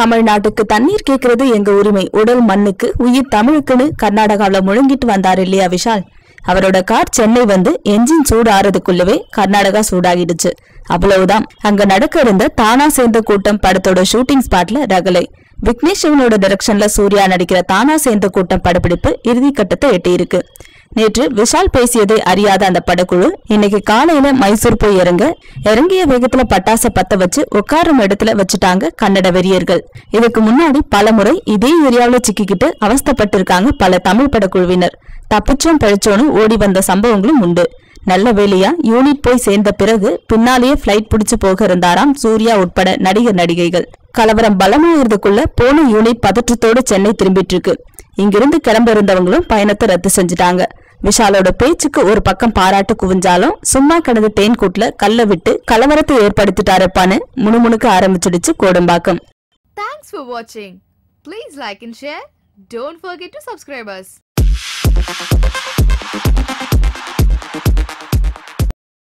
தமிழ்நாட்டுக்கு தண்ணீர் கேட்கறது எங்க உரிமை. உடல் மண்ணுக்கு உயிர் தமிழுக்குன்னு கர்நாடகாவில் முழுங்கிட்டு வந்தாரு இல்லையா விஷால்? அவரோட கார் சென்னை வந்து என்ஜின் சூடு ஆறதுக்குள்ளவே கர்நாடகா சூடாகிடுச்சு. அவ்வளவுதான். அங்க நடக்க இருந்த தானா சேர்ந்த கூட்டம் படத்தோட ஷூட்டிங் ஸ்பாட்ல ரகலை. விக்னேஷ் சிவனோட டைரக்ஷன்ல சூர்யா நடிக்கிற தானா சேர்ந்த கூட்டம் படப்பிடிப்பு இறுதிக்கட்டத்தை எட்டியிருக்கு. நேற்று விஷால் பேசியதை அறியாத அந்த படக்குழு இன்னைக்கு காலையில மைசூர் போய் இறங்க இறங்கிய வேகத்துல பட்டாசை பத்த வச்சு உட்காரும் இடத்துல வச்சுட்டாங்க கன்னட வெறியர்கள். இதுக்கு முன்னாடி பல முறை இதே ஏரியாவில சிக்கிக்கிட்டு அவஸ்தப்பட்டிருக்காங்க பல தமிழ் படக்குழுவினர். தப்பிச்சோம் பழிச்சோன்னு ஓடி வந்த சம்பவங்களும் உண்டு. நல்ல வேலையா யூனிட் போய் சேர்ந்த பிறகு பின்னாலேயே பிளைட் பிடிச்சு போக இருந்தாராம் சூர்யா உட்பட நடிகர் நடிகைகள். கலவரம் பலமாகிறதுக்குள்ள போன யூனிட் பதற்றத்தோடு சென்னை திரும்பிட்டு இருக்கு இங்கிருந்து கிளம்ப இருந்தவங்களும் பயணத்தை ரத்து செஞ்சுட்டாங்க. விஷாலோட பேச்சுக்கு ஒரு பக்கம் பாராட்டு குவிஞ்சாலும் சும்மா கிடந்த தேன்கூட்ல கல்ல விட்டு கலவரத்தை ஏற்படுத்திட்டாருப்பான்னு முணுமுணுக்க ஆரம்பிச்சிடுச்சு கோடம்பாக்கம். தேங்க்ஸ் for வாட்சிங் please like and share don't forget to subscribe.